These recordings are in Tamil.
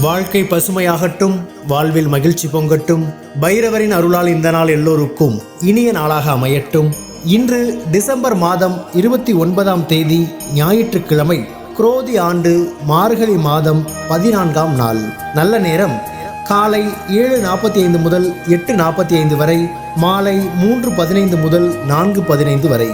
வாழ்க்கை பசுமையாகட்டும் வாழ்வில் மகிழ்ச்சி பொங்கட்டும் பைரவரின் அருளால் இந்த நாள் எல்லோருக்கும் இனிய நாளாக அமையட்டும். இன்று டிசம்பர் மாதம் இருபத்தி ஒன்பதாம் தேதி ஞாயிற்றுக்கிழமை குரோதி ஆண்டு மார்கழி மாதம் பதினான்காம் நாள். நல்ல நேரம். காலை ஏழு நாற்பத்தி ஐந்து முதல் எட்டு நாற்பத்தி ஐந்து வரை மாலை மூன்று பதினைந்து முதல் நான்கு பதினைந்து வரை.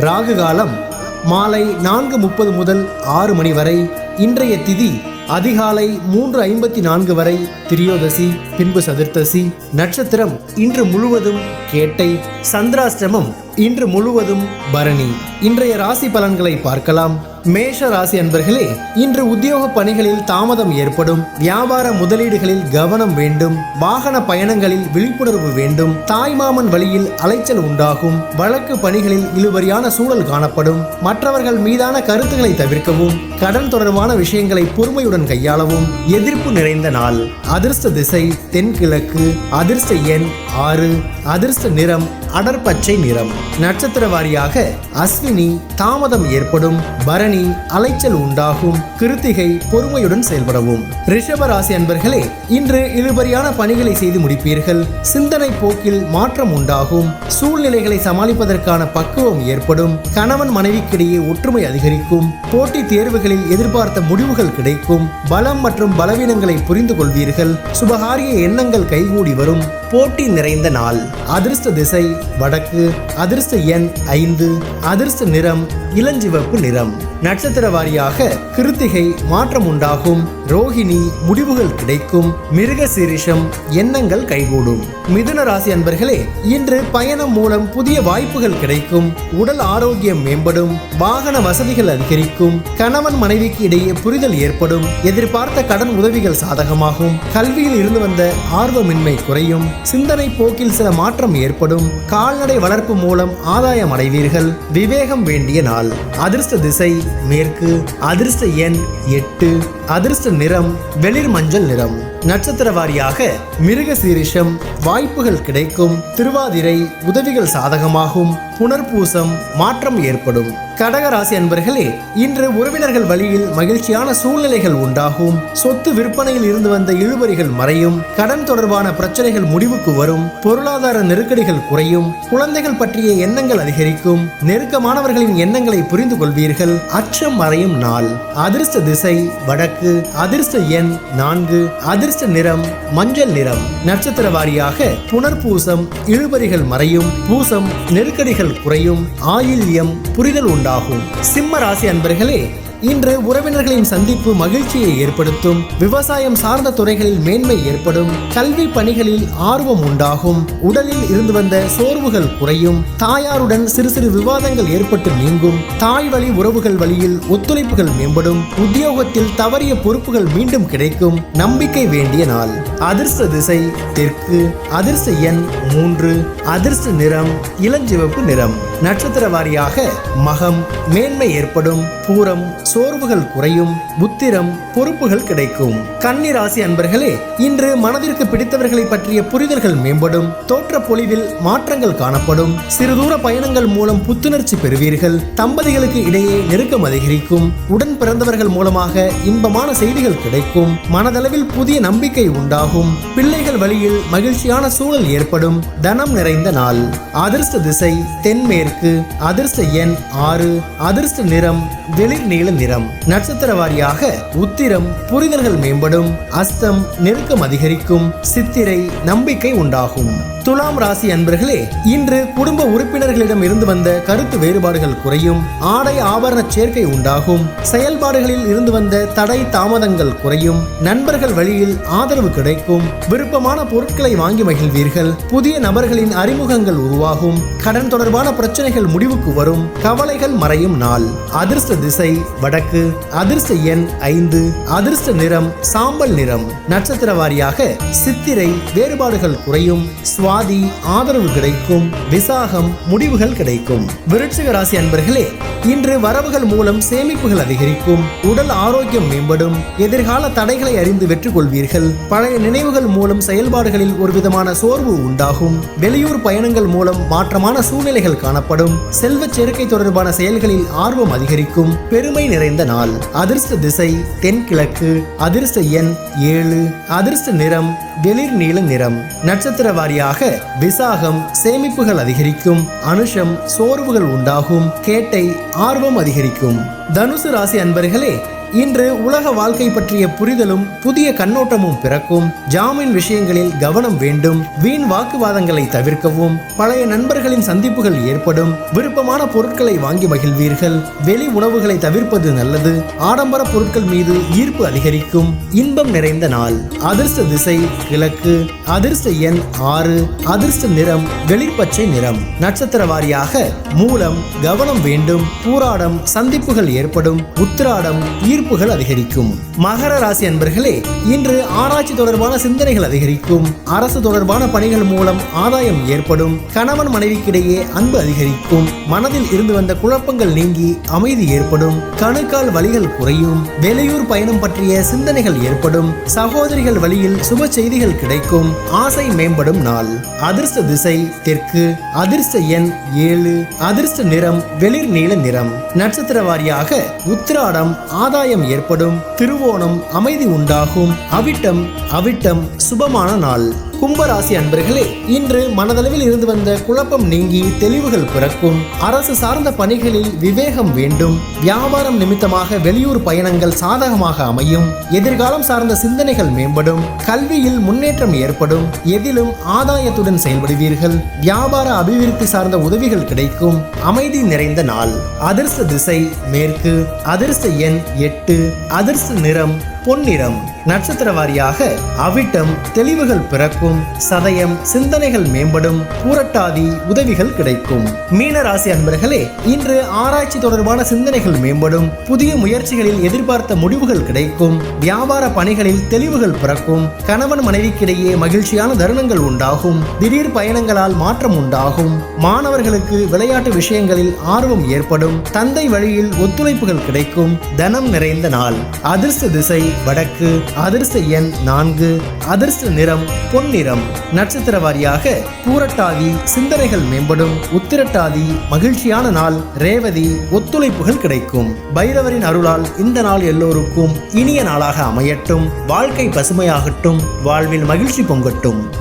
ராகு காலம் மாலை நான்கு முப்பது முதல் ஆறு மணி வரை. இன்றைய திதி அதிகாலை மூன்று ஐம்பத்தி நான்கு வரை திரியோதசி பின்பு சதுர்த்தசி. நட்சத்திரம் இன்று முழுவதும் கேட்டை சந்திராஷ்டமம் இன்று முழுவதும் பரணி. இன்றைய ராசி பலன்களை பார்க்கலாம். மேஷ ராசி அன்பர்களே இன்று உத்தியோக பணிகளில் தாமதம் ஏற்படும். வியாபார முதலீடுகளில் கவனம் வேண்டும். வாகன பயணங்களில் விழிப்புணர்வு வேண்டும். தாய்மாமன் வழியில் அலைச்சல் உண்டாகும். வழக்கு பணிகளில் இழுபறியான சூழல் காணப்படும். மற்றவர்கள் மீதான கருத்துக்களை தவிர்க்கவும் கடன் தொடர்பான விஷயங்களை பொறுமையுடன் கையாளவும். எதிர்ப்பு நிறைந்த நாள். அதிர்ஷ்ட திசை தென்கிழக்கு. அதிர்ஷ்ட எண் ஆறு. அதிர்ஷ்ட நிறம் அடர்பச்சை நிறம். நட்சத்திர வாரியாக அஸ்வினி தாமதம் ஏற்படும் பரணி அலைச்சல் உண்டாகும் கிருத்திகை பொறுமையுடன் செயல்படவும். ரிஷப ராசி அன்பர்களே இன்று இழுபறியான பணிகளை செய்து முடிப்பீர்கள். சிந்தனை போக்கில் மாற்றம் உண்டாகும். சூழ்நிலைகளை சமாளிப்பதற்கான பக்குவம் ஏற்படும். கணவன் மனைவிக்கிடையே ஒற்றுமை அதிகரிக்கும். போட்டித் தேர்வுகளில் எதிர்பார்த்த முடிவுகள் கிடைக்கும். பலம் மற்றும் பலவீனங்களை புரிந்து கொள்வீர்கள் சுபகாரிய எண்ணங்கள் கைகூடி வரும். போட்டி நிறைந்த நாள். அதிர்ஷ்ட திசை வடக்கு அதிர்ஷ்ட எண் ஐந்து அதிர்ஷ்ட நிறம் இளஞ்சிவப்பு நிறம். நட்சத்திர வாரியாக கிருத்திகை மாற்றம் உண்டாகும் ரோஹிணி முடிவுகள் கிடைக்கும். மிருக சீரிஷம் எண்ணங்கள் கைகூடும். மிதுன ராசி அன்பர்களே இன்று பயணம் மூலம் புதிய வாய்ப்புகள் கிடைக்கும். உடல் ஆரோக்கியம் மேம்படும். வாகன வசதிகள் அதிகரிக்கும். கணவன் மனைவிக்கு இடையே புரிதல் ஏற்படும். எதிர்பார்த்த கடன் உதவிகள் சாதகமாகும். கல்வியில் இருந்து வந்த ஆர்வமின்மை குறையும். சிந்தனை போக்கில் சில மாற்றம் ஏற்படும். கால்நடை வளர்ப்பு மூலம் ஆதாயம் அடைவீர்கள். விவேகம் வேண்டிய நாள். அதிர்ஷ்ட திசை மேற்கு அதிர்ஷ்ட எண் எட்டு அதிர்ஷ்ட நிறம் வெளிர் மஞ்சள் நிறம். நட்சத்திர வாரியாக மிருக சீரிஷம் வாய்ப்புகள் கிடைக்கும் திருவாதிரை உதவிகள் சாதகமாகும் புனர்பூசம் மாற்றம் ஏற்படும். கடகராசி அன்பர்களே இன்று உறவினர்கள் வழியில் மகிழ்ச்சியான சூழ்நிலைகள் உண்டாகும். சொத்து விற்பனையில் இருந்து வந்த இழுபறிகள் மறையும். கடன் தொடர்பான பிரச்சனைகள் முடிவுக்கு வரும். பொருளாதார நெருக்கடிகள் குறையும். குழந்தைகள் பற்றிய எண்ணங்கள் அதிகரிக்கும். நெருக்கமானவர்களின் எண்ணங்களை புரிந்து கொள்வீர்கள். அச்சம் மறையும் நாள். அதிர்ஷ்ட திசை வடக்கு. அதிர்ஷ்ட எண் நான்கு. அதிர்ஷ்ட நிறம் மஞ்சள் நிறம் நட்சத்திர வாரியாக புனர்பூசம் இழுபறிகள் மறையும் பூசம் நெருக்கடிகள் குறையும் ஆயில்யம் புரிதல் உண்டாகும். சிம்ம ராசி அன்பர்களே இன்று உறவினர்களின் சந்திப்பு மகிழ்ச்சியை ஏற்படுத்தும். விவசாயம் சார்ந்த துறைகளில் மேன்மை ஏற்படும். கல்வி பணிகளில் ஆர்வம் உண்டாகும். உடலில் இருந்து வந்த சோர்வுகள் குறையும். தாயாருடன் சிறு சிறு விவாதங்கள் ஏற்பட்டு நீங்கும். தாய் வழி உறவுகள் வழியில் ஒத்துழைப்புகள் மேம்படும். உத்தியோகத்தில் தவறிய பொறுப்புகள் மீண்டும் கிடைக்கும். நம்பிக்கை வேண்டிய நாள். அதிர்ஷ்ட திசை தெற்கு. அதிர்ஷ்ட எண் மூன்று. அதிர்ஷ்ட நிறம் இளஞ்சிவப்பு நிறம். நட்சத்திர வாரியாக மகம் மேன்மை ஏற்படும் பூரம் சோர்வுகள் குறையும் புத்திரம் பொறுப்புகள் கிடைக்கும். கன்னி ராசி அன்பர்களே இன்று மனதிற்கு பிடித்தவர்களை பற்றிய புரிதல்கள் மேம்படும் தோற்ற பொலிவில் மாற்றங்கள் காணப்படும் சிறு தூர பயணங்கள் மூலம் புத்துணர்ச்சி பெறுவீர்கள் தம்பதிகளுக்கு இடையே நெருக்கம் அதிகரிக்கும் உடன் பிறந்தவர்கள் மூலமாக இன்பமான செய்திகள் கிடைக்கும் மனதளவில் புதிய நம்பிக்கை உண்டாகும் பிள்ளை பிள்ளைகள் வழியில் மகிழ்ச்சியான சூழல் ஏற்படும் தனம் நிறைந்த நாள். அதிர்ஷ்ட திசை தென்மேற்கு. அதிர்ஷ்ட எண் ஆறு. அதிர்ஷ்ட நிறம் வெளிர் நீல நிறம். நட்சத்திர வாரியாக உத்திரம் புரிதல்கள் மேம்படும். அஸ்தம் நெருக்கம் அதிகரிக்கும். சித்திரை நம்பிக்கை உண்டாகும். துலாம் ராசி அன்பர்களே இன்று குடும்ப உறுப்பினர்களிடம் இருந்து வந்த கருத்து வேறுபாடுகள் குறையும். ஆடை ஆபரண சேர்க்கை உண்டாகும். செயல்பாடுகளில் இருந்து வந்த தடை தாமதங்கள் குறையும். நண்பர்கள் வழியில் ஆதரவு கிடைக்கும். விருப்பமான பொருட்களை வாங்கி மகிழ்வீர்கள். புதிய நபர்களின் அறிமுகங்கள் உருவாகும். கடன் தொடர்பான பிரச்சனைகள் முடிவுக்கு வரும். கவலைகள் மறையும் நாள். அதிர்ஷ்ட திசை வடக்கு. அதிர்ஷ்ட எண் ஐந்து. அதிர்ஷ்ட நிறம் சாம்பல் நிறம். நட்சத்திர வாரியாக சித்திரை வேறுபாடுகள் குறையும். சுவாதி ஆதரவு கிடைக்கும். விசாகம் முடிவுகள் கிடைக்கும். விருட்சிக ராசி அன்பர்களே இன்று வரவுகள் மூலம் சேமிப்புகள் அதிகரிக்கும். உடல் ஆரோக்கியம் மேம்படும். எதிர்கால தடைகளை அறிந்து வெற்றி கொள்வீர்கள் பழைய நினைவுகள் மூலம் செயல்பாடுகளில் ஒருவிதமான சோர்வு உண்டாகும். வெளியூர் பயணங்கள் மூலம் மாற்றமான சூழ்நிலைகள் காணப்படும். செல்வ செல்வச் சேர்க்கை தொடர்பான செயல்களில் ஆர்வம் அதிகரிக்கும். பெருமை நிறைந்த நாள். அதிர்ஷ்ட திசை தென்கிழக்கு. அதிர்ஷ்ட எண் ஏழு. அதிர்ஷ்ட நிறம் வெளிர் நீல நிறம். நட்சத்திர வாரியாக விசாகம் சேமிப்புகள் அதிகரிக்கும். அனுஷம் சோர்வுகள் உண்டாகும். கேட்டை ஆர்வம் அதிகரிக்கும். தனுசு ராசி அன்பர்களே இன்று உலக வாழ்க்கை பற்றிய புரிதலும் புதிய கண்ணோட்டமும் பிறக்கும். ஜாமீன் விஷயங்களில் கவனம் வேண்டும். வீண் வாக்குவாதங்களை தவிர்க்கவும். பழைய நண்பர்களின் சந்திப்புகள் ஏற்படும். விருப்பமான பொருட்களை வாங்கி மகிழ்வீர்கள். வெளி உணவுகளை தவிர்ப்பது நல்லது. ஆடம்பர பொருட்கள் மீது ஈர்ப்பு அதிகரிக்கும். இன்பம் நிறைந்த நாள். அதிர்ஷ்ட திசை கிழக்கு. அதிர்ஷ்ட எண் ஆறு. அதிர்ஷ்ட நிறம் வெளிர்பச்சை நிறம். நட்சத்திர வாரியாக மூலம் கவனம் வேண்டும். பூராடம் சந்திப்புகள் ஏற்படும். உத்திராடம் ஈர்ப்புகள் அதிகரிக்கும். மகர ராசி அன்பர்களே இன்று ஆராய்ச்சி தொடர்பான சிந்தனைகள் அதிகரிக்கும். அரசு தொடர்பான பணிகள் மூலம் ஆதாயம் ஏற்படும். கணவன் மனைவிக்கிடையே அன்பு அதிகரிக்கும். மனதில் இருந்து வந்த குழப்பங்கள் நீங்கி அமைதி ஏற்படும். கணுக்கால் வலிகள் குறையும். வெளியூர் பயணம் பற்றிய சிந்தனைகள் ஏற்படும். சகோதரிகள் வழியில் சுப செய்திகள் கிடைக்கும். ஆசை மேம்படும் நாள். அதிர்ஷ்ட திசை தெற்கு. அதிர்ஷ்ட எண் ஏழு. அதிர்ஷ்ட நிறம் வெளிர் நீல நிறம். நட்சத்திர வாரியாக உத்திராடம் ஆதாயம் ஏற்படும் திருவோணம் அமைதி உண்டாகும். அவிட்டம் அவிட்டம் சுபமான நாள். கும்பராசி அன்பர்களே இன்று மனதளவில் இருந்து வந்த குழப்பம் நீங்கி தெளிவுகள் பிறக்கும். அரசு சார்ந்த பணிகளில் விவேகம் வேண்டும். வியாபாரம் நிமித்தமாக வெளியூர் பயணங்கள் சாதகமாக அமையும். எதிர்காலம் சார்ந்த சிந்தனைகள் மேம்படும். கல்வியில் முன்னேற்றம் ஏற்படும். எதிலும் ஆதாயத்துடன் செயல்படுவீர்கள். வியாபார அபிவிருத்தி சார்ந்த உதவிகள் கிடைக்கும். அமைதி நிறைந்த நாள். அதிர்ஷ்ட திசை மேற்கு. அதிர்ஷ்ட எண் எட்டு. அதிர்ஷ்ட நிறம் பொன்னிறம் நட்சத்திர வாரியாக அவிட்டம் தெளிவுகள் பிறக்கும் சதயம் சிந்தனைகள் மேம்படும் பூரட்டாதி உதவிகள் கிடைக்கும். மீன ராசி அன்பர்களே இன்று ஆராய்ச்சி தொடர்பான சிந்தனைகள் மேம்படும் புதிய முயற்சிகளில் எதிர்பார்த்த முடிவுகள் கிடைக்கும் வியாபார பணிகளில் தெளிவுகள் பிறக்கும் கணவன் மனைவிக்கிடையே மகிழ்ச்சியான தருணங்கள் உண்டாகும் திடீர் பயணங்களால் மாற்றம் உண்டாகும் மாணவர்களுக்கு விளையாட்டு விஷயங்களில் ஆர்வம் ஏற்படும் தந்தை வழியில் ஒத்துழைப்புகள் கிடைக்கும் தனம் நிறைந்த நாள் அதிர்ஷ்ட திசை வடக்கு அதிர்ஷ்ட எண் நான்கு அதிர்ஷ்ட நிறம் பொன்னிறம். நட்சத்திர வாரியாக பூரட்டாதி சிந்தனைகள் மேம்படும் உத்திரட்டாதி மகிழ்ச்சியான நாள் ரேவதி ஒத்துழைப்புகள் கிடைக்கும். பைரவரின் அருளால் இந்த நாள் எல்லோருக்கும் இனிய நாளாக அமையட்டும் வாழ்க்கை பசுமையாகட்டும் வாழ்வில் மகிழ்ச்சி பொங்கட்டும்.